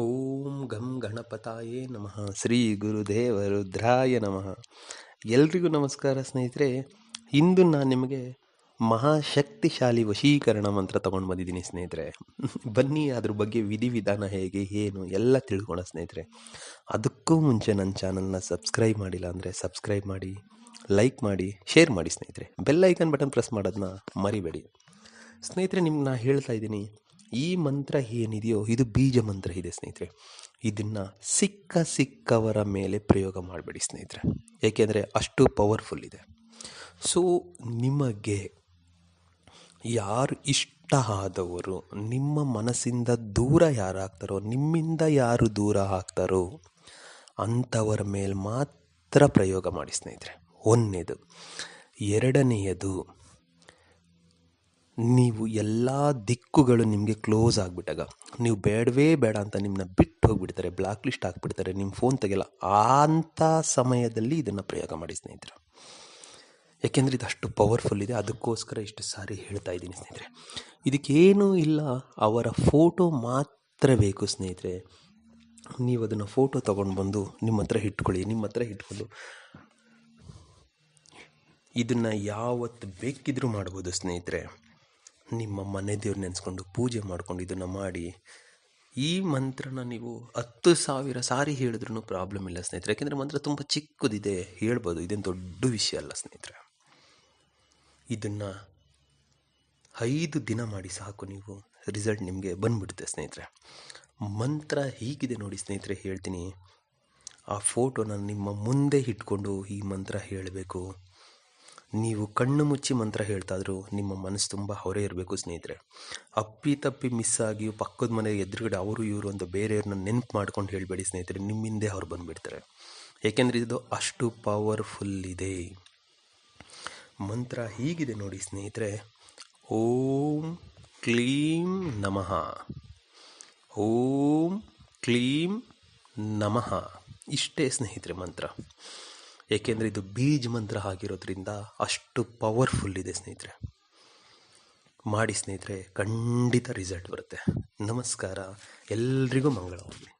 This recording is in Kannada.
ಓಂ ಗಂ ಗಣಪತಾಯೇ ನಮಃ. ಶ್ರೀ ಗುರುದೇವ ರುದ್ರಾಯ ನಮಃ. ಎಲ್ರಿಗೂ ನಮಸ್ಕಾರ ಸ್ನೇಹಿತರೆ, ಇಂದು ನಾನು ನಿಮಗೆ ಮಹಾಶಕ್ತಿಶಾಲಿ ವಶೀಕರಣ ಮಂತ್ರ ತಗೊಂಡು ಬಂದಿದ್ದೀನಿ ಸ್ನೇಹಿತರೆ. ಬನ್ನಿ ಅದ್ರ ಬಗ್ಗೆ ವಿಧಿವಿಧಾನ ಹೇಗೆ, ಏನು, ಎಲ್ಲ ತಿಳ್ಕೊಳ್ಳೋ ಸ್ನೇಹಿತರೆ. ಅದಕ್ಕೂ ಮುಂಚೆ ನನ್ನ ಚಾನಲ್ನ ಸಬ್ಸ್ಕ್ರೈಬ್ ಮಾಡಿಲ್ಲ ಅಂದರೆ ಸಬ್ಸ್ಕ್ರೈಬ್ ಮಾಡಿ, ಲೈಕ್ ಮಾಡಿ, ಶೇರ್ ಮಾಡಿ ಸ್ನೇಹಿತರೆ. ಬೆಲ್ ಐಕನ್ ಬಟನ್ ಪ್ರೆಸ್ ಮಾಡೋದನ್ನ ಮರಿಬೇಡಿ. ಸ್ನೇಹಿತರೆ, ನಿಮ್ಗೆ ನಾನು ಹೇಳ್ತಾ ಇದ್ದೀನಿ ಈ ಮಂತ್ರ ಏನಿದೆಯೋ, ಇದು ಬೀಜ ಮಂತ್ರ ಇದೆ ಸ್ನೇಹಿತರೆ. ಇದನ್ನು ಸಿಕ್ಕ ಸಿಕ್ಕವರ ಮೇಲೆ ಪ್ರಯೋಗ ಮಾಡಬೇಡಿ ಸ್ನೇಹಿತರೆ. ಏಕೆಂದರೆ ಅಷ್ಟು ಪವರ್ಫುಲ್ ಇದೆ. ಸೊ ನಿಮಗೆ ಯಾರು ಇಷ್ಟ ಆದವರು, ನಿಮ್ಮ ಮನಸ್ಸಿಂದ ದೂರ ಯಾರಾಗ್ತಾರೋ, ನಿಮ್ಮಿಂದ ಯಾರು ದೂರ ಆಗ್ತಾರೋ, ಅಂಥವರ ಮೇಲೆ ಮಾತ್ರ ಪ್ರಯೋಗ ಮಾಡಿ ಸ್ನೇಹಿತರೆ. ಒಂದನೇದು. ಎರಡನೆಯದು ನೀವು ಎಲ್ಲ ದಿಕ್ಕುಗಳು ನಿಮಗೆ ಕ್ಲೋಸ್ ಆಗಿಬಿಟ್ಟಾಗ, ನೀವು ಬೇಡವೇ ಬೇಡ ಅಂತ ನಿಮ್ಮನ್ನ ಬಿಟ್ಟು ಹೋಗಿಬಿಡ್ತಾರೆ, ಬ್ಲಾಕ್ ಲಿಸ್ಟ್ ಹಾಕ್ಬಿಡ್ತಾರೆ ನಿಮ್ಮ ಫೋನ್ ತೆಗೆಲ್ಲ ಅಂಥ ಸಮಯದಲ್ಲಿ ಇದನ್ನು ಪ್ರಯೋಗ ಮಾಡಿ ಸ್ನೇಹಿತರೆ. ಯಾಕೆಂದರೆ ಇದು ಅಷ್ಟು ಪವರ್ಫುಲ್ ಇದೆ, ಅದಕ್ಕೋಸ್ಕರ ಇಷ್ಟು ಸಾರಿ ಹೇಳ್ತಾ ಇದ್ದೀನಿ ಸ್ನೇಹಿತರೆ. ಇದಕ್ಕೇನೂ ಇಲ್ಲ, ಅವರ ಫೋಟೋ ಮಾತ್ರ ಬೇಕು ಸ್ನೇಹಿತರೆ. ನೀವು ಅದನ್ನು ಫೋಟೋ ತೊಗೊಂಡು ಬಂದು ನಿಮ್ಮ ಹತ್ರ ಇಟ್ಕೊಳ್ಳಿ, ನಿಮ್ಮ ಹತ್ರ ಇಟ್ಕೊಂಡು ಇದನ್ನು ಯಾವತ್ತು ಬೇಕಿದ್ರೂ ಮಾಡ್ಬೋದು ಸ್ನೇಹಿತರೆ. ನಿಮ್ಮ ಮನೆ ದೇವ್ರು ನೆನೆಸ್ಕೊಂಡು ಪೂಜೆ ಮಾಡ್ಕೊಂಡು ಇದನ್ನು ಮಾಡಿ, ಈ ಮಂತ್ರನ ನೀವು ಹತ್ತು ಸಾವಿರ ಸಾರಿ ಹೇಳಿದ್ರೂ ಪ್ರಾಬ್ಲಮ್ ಇಲ್ಲ ಸ್ನೇಹಿತರೆ. ಯಾಕೆಂದರೆ ಮಂತ್ರ ತುಂಬ ಚಿಕ್ಕದಿದೆ. ಹೇಳ್ಬೋದು. ಇದೇನು ದೊಡ್ಡ ವಿಷಯ ಅಲ್ಲ ಸ್ನೇಹಿತರೆ. ಇದನ್ನು ಐದು ದಿನ ಮಾಡಿ ಸಾಕು ನೀವು. ರಿಸಲ್ಟ್ ನಿಮಗೆ ಬಂದ್ಬಿಡುತ್ತೆ ಸ್ನೇಹಿತರೆ. ಮಂತ್ರ ಹೀಗಿದೆ ನೋಡಿ ಸ್ನೇಹಿತರೆ, ಹೇಳ್ತೀನಿ. ಆ ಫೋಟೋನ ನಿಮ್ಮ ಮುಂದೆ ಇಟ್ಕೊಂಡು ಈ ಮಂತ್ರ ಹೇಳಬೇಕು. ನೀವು ಕಣ್ಣು ಮುಚ್ಚಿ ಮಂತ್ರ ಹೇಳ್ತಾದರೂ ನಿಮ್ಮ ಮನಸ್ಸು ತುಂಬ ಹೊರೆ ಇರಬೇಕು ಸ್ನೇಹಿತರೆ. ಅಪ್ಪಿ ತಪ್ಪಿ ಮಿಸ್ ಆಗಿ ಪಕ್ಕದ ಮನೆ ಎದುರುಗಡೆ ಅವರು ಇವರು ಅಂತ ಬೇರೆಯವ್ರನ್ನ ನೆನಪು ಮಾಡ್ಕೊಂಡು ಹೇಳಬೇಡಿ ಸ್ನೇಹಿತರೆ ನಿಮ್ಮಿಂದೆ ಅವ್ರು ಬಂದುಬಿಡ್ತಾರೆ. ಏಕೆಂದರೆ ಇದು ಅಷ್ಟು ಪವರ್ಫುಲ್ ಇದೆ. ಮಂತ್ರ ಹೀಗಿದೆ ನೋಡಿ ಸ್ನೇಹಿತರೆ. ಓಂ ಕ್ಲೀಂ ನಮಃ. ಓಂ ಕ್ಲೀಂ ನಮಃ. ಇಷ್ಟೇ ಸ್ನೇಹಿತರೆ ಮಂತ್ರ. ಏಕೆಂದರೆ ಇದು ಬೀಜ ಮಂತ್ರ ಆಗಿರೋದ್ರಿಂದ ಅಷ್ಟು ಪವರ್ಫುಲ್ ಇದೆ ಸ್ನೇಹಿತರೆ. ಮಾಡಿ ಸ್ನೇಹಿತರೆ, ಖಂಡಿತ ರಿಸಲ್ಟ್ ಬರುತ್ತೆ. ನಮಸ್ಕಾರ. ಎಲ್ರಿಗೂ ಮಂಗಳವಾಗಲಿ.